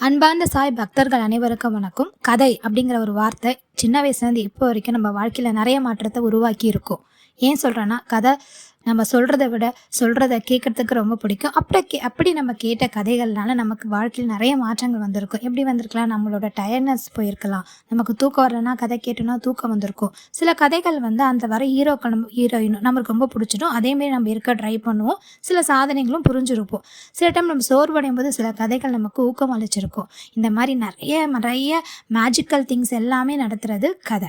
அன்பார்ந்த சாய் பக்தர்கள் அனைவருக்கும் வணக்கம். கதை அப்படிங்கிற ஒரு வார்த்தை சின்ன வயசுலேருந்து இப்போ வரைக்கும் நம்ம வாழ்க்கையில் நிறைய மாற்றத்தை உருவாக்கி இருக்கும் ஏன் சொல்கிறேன்னா கதை நம்ம சொல்கிறத விட சொல்கிறத கேட்குறதுக்கு ரொம்ப பிடிக்கும். அப்படி கே அப்படி நம்ம கேட்ட கதைகள்னால நமக்கு வாழ்க்கையில் நிறைய மாற்றங்கள் வந்திருக்கும். எப்படி வந்திருக்கலாம்? நம்மளோட டயர்னஸ் போயிருக்கலாம். நமக்கு தூக்கம் வரலன்னா கதை கேட்டோன்னா தூக்கம் வந்திருக்கும். சில கதைகள் வந்து அந்த வர நம்ம ஹீரோயினும் நம்மளுக்கு ரொம்ப பிடிச்சிடும். அதேமாரி நம்ம இருக்க ட்ரை பண்ணுவோம். சில சாதனைகளும் புரிஞ்சிருப்போம். சில டைம் நம்ம சோர்வடையும் போது சில கதைகள் நமக்கு ஊக்கம் அளிச்சிருக்கும். இந்த மாதிரி நிறைய நிறைய மேஜிக்கல் திங்ஸ் எல்லாமே நடத்துறது கதை.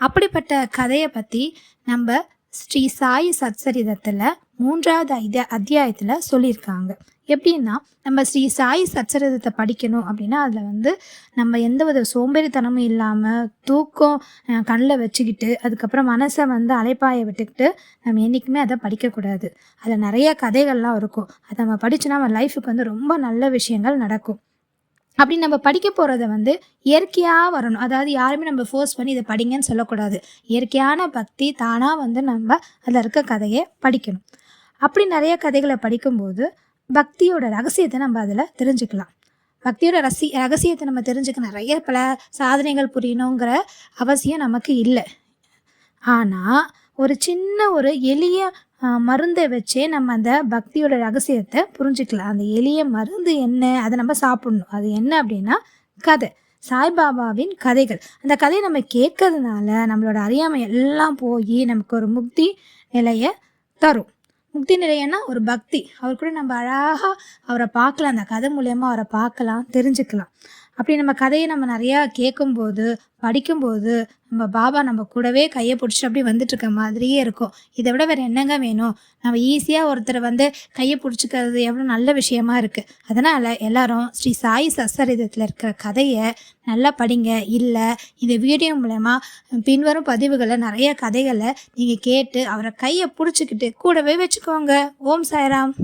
அப்படிப்பட்ட கதையை பற்றி நம்ம ஸ்ரீ சாய் சத்சரிதத்தில் மூன்றாவது ஐத அத்தியாயத்தில் சொல்லியிருக்காங்க. எப்படின்னா நம்ம ஸ்ரீ சாய் சச்சரிதத்தை படிக்கணும் அப்படின்னா அதில் வந்து நம்ம எந்த வித சோம்பேறித்தனமும் இல்லாமல் தூக்கம் கண்ணில் வச்சுக்கிட்டு அதுக்கப்புறம் மனசை வந்து அலைப்பாய விட்டுக்கிட்டு நம்ம என்றைக்குமே அதை படிக்கக்கூடாது. அதில் நிறைய கதைகள்லாம் இருக்கும். அதை நம்ம படிச்சோன்னா நம்ம லைஃபுக்கு வந்து ரொம்ப நல்ல விஷயங்கள் நடக்கும். அப்படி நம்ம படிக்க போகிறத வந்து இயற்கையாக வரணும். அதாவது யாருமே நம்ம ஃபோர்ஸ் பண்ணி இதை படிங்கன்னு சொல்லக்கூடாது. இயற்கையான பக்தி தானாக வந்து நம்ம அதில் இருக்க கதையை படிக்கணும். அப்படி நிறைய கதைகளை படிக்கும்போது பக்தியோட ரகசியத்தை நம்ம அதில் தெரிஞ்சுக்கலாம். பக்தியோட ரசி ரகசியத்தை நம்ம தெரிஞ்சுக்க நிறைய பல சாதனைகள் புரியணுங்கிற அவசியம் நமக்கு இல்லை. ஆனால் ஒரு சின்ன ஒரு எளிய மருந்தை வச்சே நம்ம அந்த பக்தியோட ரகசியத்தை புரிஞ்சுக்கலாம். அந்த எளிய மருந்து என்ன? அதை நம்ம சாப்பிடணும். அது என்ன அப்படின்னா கதை. சாய்பாபாவின் கதைகள். அந்த கதையை நம்ம கேட்கறதுனால நம்மளோட அறியாமை எல்லாம் போய் நமக்கு ஒரு முக்தி நிலையை தரும். முக்தி நிலையன்னா ஒரு பக்தி. அவர் கூட நம்ம அழகாக அவரை பார்க்கலாம். அந்த கதை மூலயமா அவரை பார்க்கலாம் தெரிஞ்சுக்கலாம். அப்படி நம்ம கதையை நம்ம நிறையா கேட்கும்போது படிக்கும்போது நம்ம பாபா நம்ம கூடவே கையை பிடிச்சிட்டு அப்படி வந்துட்டு இருக்க மாதிரியே இருக்கும். இதை விட வேறு என்னங்க வேணும்? நம்ம ஈஸியாக ஒருத்தரை வந்து கையை பிடிச்சிக்கிறது எவ்வளோ நல்ல விஷயமா இருக்குது அதனால் எல்லாரும் ஸ்ரீ சாய் சசரிதத்தில் இருக்கிற கதையை நல்லா படிங்க. இல்லை இந்த வீடியோ மூலயமா பின்வரும் பதிவுகளை நிறைய கதைகளை நீங்கள் கேட்டு அவரை கையை பிடிச்சிக்கிட்டு கூடவே வச்சுக்கோங்க. ஓம் சாய்ராம்.